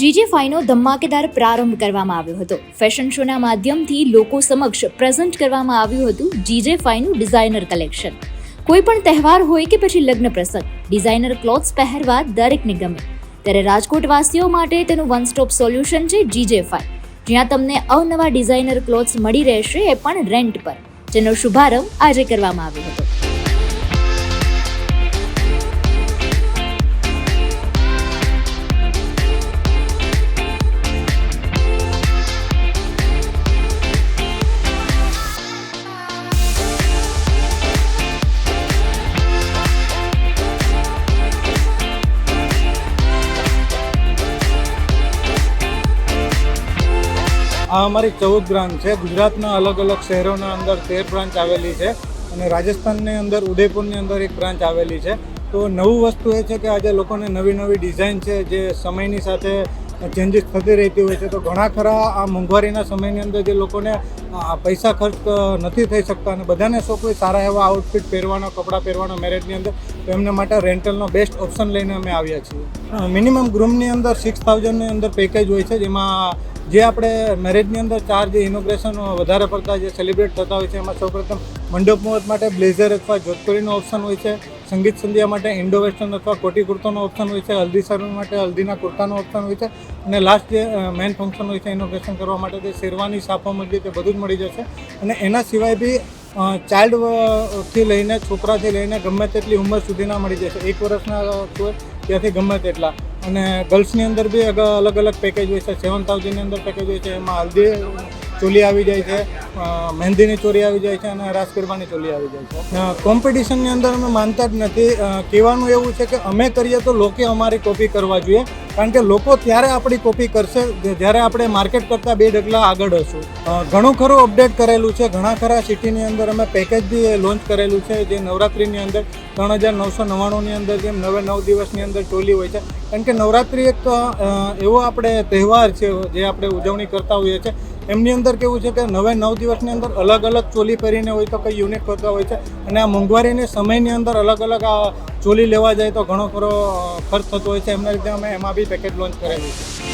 GJ ફાઈનો ધમાકેદાર પ્રારંભ કરવામાં આવ્યો હતો. ફેશન શોના માધ્યમથી લોકો સમક્ષ પ્રેઝન્ટ કરવામાં આવ્યું હતું જીજે ફાઈનું ડિઝાઇનર કલેક્શન કોઈ પણ તહેવાર હોય કે પછી લગ્ન પ્રસંગ ડિઝાઇનર ક્લોથ્સ પહેરવા દરેકને ગમે. ત્યારે રાજકોટ વાસીઓ માટે તેનું વન સ્ટોપ સોલ્યુશન છે જીજે ફાઈ જ્યાં તમને અવનવા ડિઝાઇનર ક્લોથ્સ મળી રહેશે એ પણ રેન્ટ પર, જેનો શુભારંભ આજે કરવામાં આવ્યો હતો. આ અમારી ચૌદ બ્રાન્ચ છે. ગુજરાતના અલગ અલગ શહેરોના અંદર તેર બ્રાન્ચ આવેલી છે અને રાજસ્થાનની અંદર, ઉદયપુરની અંદર એક બ્રાન્ચ આવેલી છે. તો નવું વસ્તુ એ છે કે આજે લોકોને નવી નવી ડિઝાઇન છે, જે સમયની સાથે ચેન્જીસ થતી રહેતી હોય છે. તો ઘણા ખરા આ મોંઘવારીના સમયની અંદર જે લોકોને પૈસા ખર્ચ નથી થઈ શકતા અને બધાને શોખ હોય સારા એવા આઉટફિટ પહેરવાના, કપડાં પહેરવાનો મેરેજની અંદર, તો એમને માટે રેન્ટલનો બેસ્ટ ઓપ્શન લઈને અમે આવ્યા છીએ. મિનિમમ ગ્રૂમની અંદર સિક્સ થાઉઝન્ડની અંદર પેકેજ હોય છે, જેમાં જે આપણે મેરેજની અંદર ચાર જે ઇનોગ્રેશન વધારે પડતા જે સેલિબ્રેટ થતા હોય છે, એમાં સૌપ્રથમ મંડપ મુહૂર્ત માટે બ્લેઝર અથવા જોધપુરીનો ઓપ્શન હોય છે, સંગીત સંધ્યા માટે ઇન્ડો વેસ્ટર્ન અથવા કોટી કુર્તાનો ઓપ્શન હોય છે, હલ્દી સર્વ માટે હલ્દીના કુર્તાનો ઓપ્શન હોય છે અને લાસ્ટ જે મેન ફંક્શન હોય છે ઇનોગ્રેશન કરવા માટે તે શેરવાની સાફો મળી તે બધું જ મળી જશે. અને એના સિવાય બી ચાઇલ્ડથી લઈને છોકરાથી લઈને ગમે તેટલી ઉંમર સુધીના મળી જશે. એક વર્ષના ત્યાંથી ગમે તેટલા. અને ગર્લ્સની અંદર બી અલગ અલગ પેકેજ હોય છે. સેવન થાઉઝન્ડની અંદર પેકેજ હોય છે. એમાં હલ્દી ચોલી આવી જાય છે. મહેંદીની ચોરી આવી જાય છે અને રાસ ગરબાની ચોલી આવી જાય છે. કોમ્પિટિશનની અંદર અમે માનતા જ નથી. કહેવાનું એવું છે કે અમે કરીએ તો લોકે અમારી કોપી કરવા જોઈએ. કારણ કે લોકો ત્યારે આપણી કોપી કરશે જ્યારે આપણે માર્કેટ કરતાં બે ડગલા આગળ હશું. ઘણું ખરું અપડેટ કરેલું છે. ઘણા ખરા સિટીની અંદર અમે પેકેજ બી લોન્ચ કરેલું છે. જે નવરાત્રિની અંદર ત્રણ હજાર નવસો નવ્વાણુંની અંદર જેમ નવે નવ દિવસની અંદર ટોલી હોય છે. કારણ કે નવરાત્રિ એક એવો આપણે તહેવાર છે જે આપણે ઉજવણી કરતા હોઈએ છીએ એમની અંદર કેવું છે કે નવે નવ દિવસની અંદર અલગ અલગ ચોલી પહેરીને હોય તો કંઈ યુનિક હોતા હોય છે. અને આ મોંઘવારીની સમયની અંદર અલગ અલગ આ ચોલી લેવા જાય તો ઘણો ખરો ખર્ચ થતો હોય છે. એમના લીધે અમે એમાં બી પેકેજ લોન્ચ કરેલું છે.